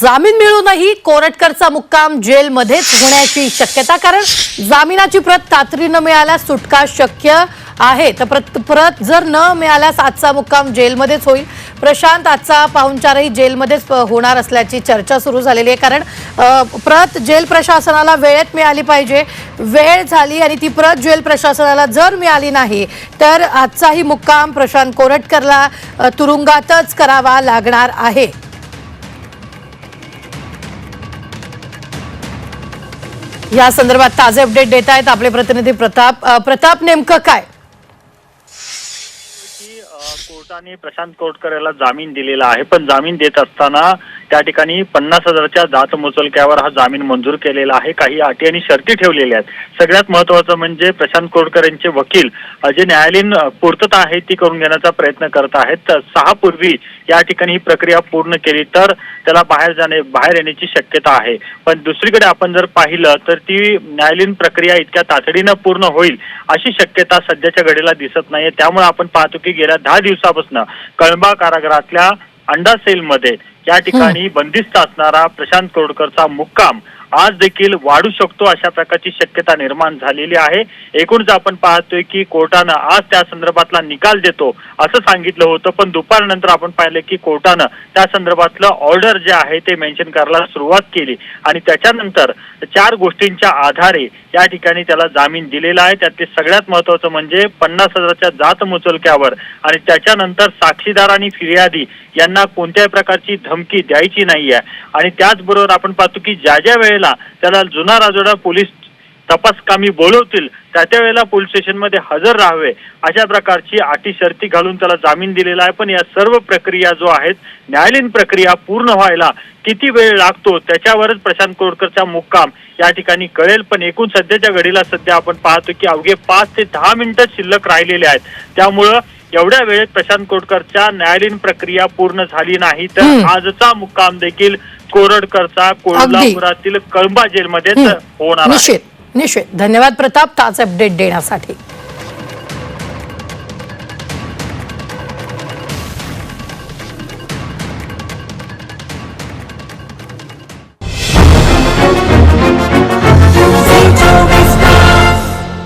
जामीन मिळूनही कोरटकरचा मुक्काम जेलमध्येच होण्याची शक्यता कारण जामिनाची प्रत तातडीनं मिळाल्यास सुटका शक्य आहे. तर प्रत प्रत जर न मिळाल्यास आजचा मुक्काम जेलमध्येच होईल. प्रशांत आजचा पाहुणचारही जेलमध्येच होणार असल्याची चर्चा सुरू झालेली आहे कारण प्रत जेल प्रशासनाला वेळेत मिळाली पाहिजे. वेळ झाली आणि ती प्रत जेल प्रशासनाला जर मिळाली नाही तर आजचाही मुक्काम प्रशांत कोरटकरला तुरुंगातच करावा लागणार आहे. या संदर्भात ताजे अपडेट देत आहेत आपले प्रतिनिधी प्रताप. प्रताप नेमकं काय? कोर्टाने प्रशांत कोटकर याला जामीन दिलेला आहे पण जामीन देत असताना त्या ठिकाणी पन्नास हजाराच्या जात मुचलक्यावर हा जामीन मंजूर केलेला आहे. काही अटी आणि शर्ती ठेवलेल्या आहेत. सगळ्यात महत्वाचं म्हणजे प्रशांत कोरडकर यांचे वकील जे न्यायालयीन पूर्तता आहे ती करून घेण्याचा प्रयत्न करत आहेत. तर सहा पूर्वी या ठिकाणी ही प्रक्रिया पूर्ण केली तर त्याला बाहेर जाणे बाहेर येण्याची शक्यता आहे. पण दुसरीकडे आपण जर पाहिलं तर ती न्यायालयीन प्रक्रिया इतक्या तातडीनं पूर्ण होईल अशी शक्यता सध्याच्या घडीला दिसत नाहीये. त्यामुळे आपण पाहतो की गेल्या दहा दिवसापासून कळंबा कारागृहातल्या अंडा सेलमध्ये या ठिकाणी बंदिस्त असणारा प्रशांत कोडकरचा मुक्काम आज देखील वाढू शकतो अशा प्रकारची शक्यता निर्माण झालेली आहे. एकूणच आपण पाहतोय की कोर्टानं आज त्या संदर्भातला निकाल देतो असं सांगितलं होतं. पण दुपारनंतर आपण पाहिलं की कोर्टानं त्या संदर्भातलं ऑर्डर जे आहे ते मेन्शन करायला सुरुवात केली. आणि त्याच्यानंतर चार गोष्टींच्या आधारे या ठिकाणी त्याला जामीन दिलेला आहे. त्यातले सगळ्यात महत्वाचं म्हणजे पन्नास हजाराच्या जात मुचलक्यावर आणि त्याच्यानंतर साक्षीदार आणि फिर्यादी यांना कोणत्याही प्रकारची धमकी द्यायची नाहीये. आणि त्याचबरोबर आपण पाहतो की ज्या ज्या वेळेला त्याला जुना राजोडा पोलीस तपास कामी बोलवतील त्या त्या वेळेला पोलीस स्टेशनमध्ये हजर राहावे. अशा प्रकारची अटी शर्ती घालून त्याला जामीन दिलेला आहे. पण या सर्व प्रक्रिया जो आहेत न्यायालयीन प्रक्रिया पूर्ण व्हायला किती वेळ लागतो त्याच्यावरच प्रशांत कोरकरचा मुक्काम. या ठिकाणी कळेल पण एकूण सध्याच्या घडीला सध्या आपण पाहतो की अवघे पाच ते दहा मिनिटं शिल्लक राहिलेले आहेत. त्यामुळं एवढ्या वेळेत प्रशांत कोटकरच्या न्यायालयीन प्रक्रिया पूर्ण झाली नाही तर. आजचा मुक्काम देखील कोरडकरचा कोल्हापुरातील कळंबा जेलमध्येच हम्म. होणार आहे. निश्चित. धन्यवाद प्रताप. ताज अपडेट देण्यासाठी.